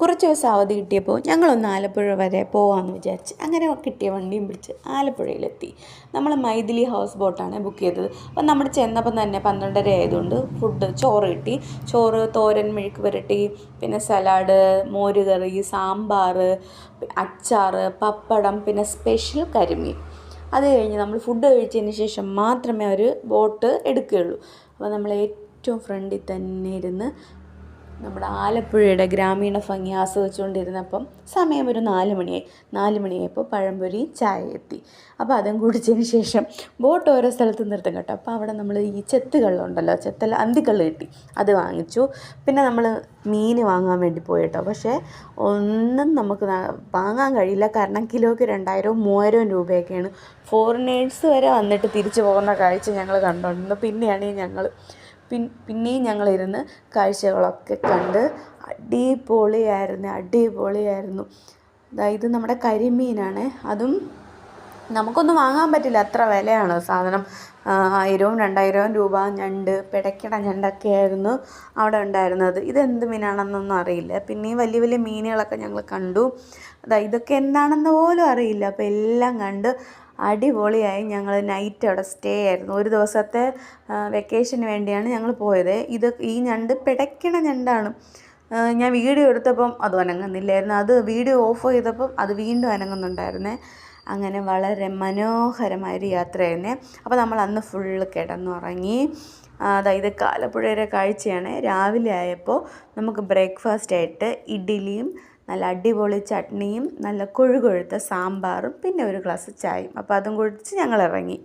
കുറച്ച് ദിവസം അവധി കിട്ടിയപ്പോൾ ഞങ്ങളൊന്ന് ആലപ്പുഴ വരെ പോകാമെന്ന് വിചാരിച്ച് അങ്ങനെ കിട്ടിയ വണ്ടിയും പിടിച്ച് ആലപ്പുഴയിലെത്തി. നമ്മൾ മൈഥിലി ഹൗസ് ബോട്ടാണ് ബുക്ക് ചെയ്തത്. അപ്പം നമ്മൾ ചെന്നപ്പം തന്നെ പന്ത്രണ്ടര ആയതുകൊണ്ട് ഫുഡ് ചോറ് കിട്ടി. ചോറ് തോരൻ മെഴുക്ക് പുരട്ടി പിന്നെ സലാഡ് മോരുകറി സാമ്പാർ അച്ചാർ പപ്പടം പിന്നെ സ്പെഷ്യൽ കരിമീൻ. അത് കഴിഞ്ഞ് നമ്മൾ ഫുഡ് കഴിച്ചതിന് ശേഷം മാത്രമേ അവർ ബോട്ട് എടുക്കുകയുള്ളൂ. അപ്പോൾ നമ്മൾ ഏറ്റവും ഫ്രണ്ടിൽ തന്നെ ഇരുന്ന് നമ്മുടെ ആലപ്പുഴയുടെ ഗ്രാമീണ ഭംഗി ആസ്വദിച്ചുകൊണ്ടിരുന്നപ്പം സമയം ഒരു നാല് മണിയായി. നാല് മണിയായപ്പോൾ പഴംപൊരി ചായ എത്തി. അപ്പോൾ അതും കുടിച്ചതിന് ശേഷം ബോട്ട് ഓരോ സ്ഥലത്ത് നിർത്തും കേട്ടോ. അപ്പോൾ അവിടെ നമ്മൾ ഈ ചെത്തുകളുണ്ടല്ലോ ചെത്തല്ല അന്തിക്കള്ള് കിട്ടി. അത് വാങ്ങിച്ചു. പിന്നെ നമ്മൾ മീൻ വാങ്ങാൻ വേണ്ടി പോയി കേട്ടോ. പക്ഷേ ഒന്നും നമുക്ക് വാങ്ങാൻ കഴിയില്ല. കാരണം കിലോയ്ക്ക് രണ്ടായിരവും മൂവായിരവും രൂപയൊക്കെയാണ്. ഫോറിനേഴ്സ് വരെ വന്നിട്ട് തിരിച്ചു പോകുന്ന കാഴ്ച ഞങ്ങൾ കണ്ടുകൊണ്ടിരുന്നു പിന്നെയാണ് ഞങ്ങൾ പിൻ പിന്നെയും ഞങ്ങളിരുന്ന് കാഴ്ചകളൊക്കെ കണ്ട് അടിപൊളിയായിരുന്നു അടിപൊളിയായിരുന്നു. ഇത് നമ്മുടെ കരിമീനാണ്. അതും നമുക്കൊന്നും വാങ്ങാൻ പറ്റില്ല. അത്ര വിലയാണ് സാധനം. ആയിരവും രണ്ടായിരവും രൂപ ഞണ്ട് പിടയ്ക്കട ഞണ്ടൊക്കെ ആയിരുന്നു അവിടെ ഉണ്ടായിരുന്നത്. ഇതെന്ത് മീനാണെന്നൊന്നും അറിയില്ല. പിന്നെ വലിയ വലിയ മീനുകളൊക്കെ ഞങ്ങൾ കണ്ടു. അതാ ഇതൊക്കെ എന്താണെന്ന് പോലും അറിയില്ല. അപ്പോൾ എല്ലാം കണ്ട് അടിപൊളിയായി ഞങ്ങൾ നൈറ്റ് അവിടെ സ്റ്റേ ആയിരുന്നു. ഒരു ദിവസത്തെ വെക്കേഷന് വേണ്ടിയാണ് ഞങ്ങൾ പോയത്. ഇത് ഈ ഞണ്ട് പിടയ്ക്കണ ഞണ്ടാണ്. ഞാൻ വീഡിയോ എടുത്തപ്പം അത് അനങ്ങുന്നില്ലായിരുന്നു. അത് വീഡിയോ ഓഫ് ചെയ്തപ്പം അത് വീണ്ടും അനങ്ങുന്നുണ്ടായിരുന്നേ. അങ്ങനെ വളരെ മനോഹരമായൊരു യാത്രയായിരുന്നേ. അപ്പോൾ നമ്മൾ അന്ന് ഫുള്ള് കിടന്നുറങ്ങി. അതായത് കാലപ്പുഴയുടെ കാഴ്ചയാണ്. രാവിലെ ആയപ്പോൾ നമുക്ക് ബ്രേക്ക്ഫാസ്റ്റ് ആയിട്ട് ഇഡ്ഡലിയും നല്ല അടിപൊളി ചട്നിയും നല്ല കൊഴുകൊഴുത്ത സാമ്പാറും പിന്നെ ഒരു ഗ്ലാസ് ചായയും. അപ്പോൾ അതും കുടിച്ച് ഞങ്ങൾ ഇറങ്ങി.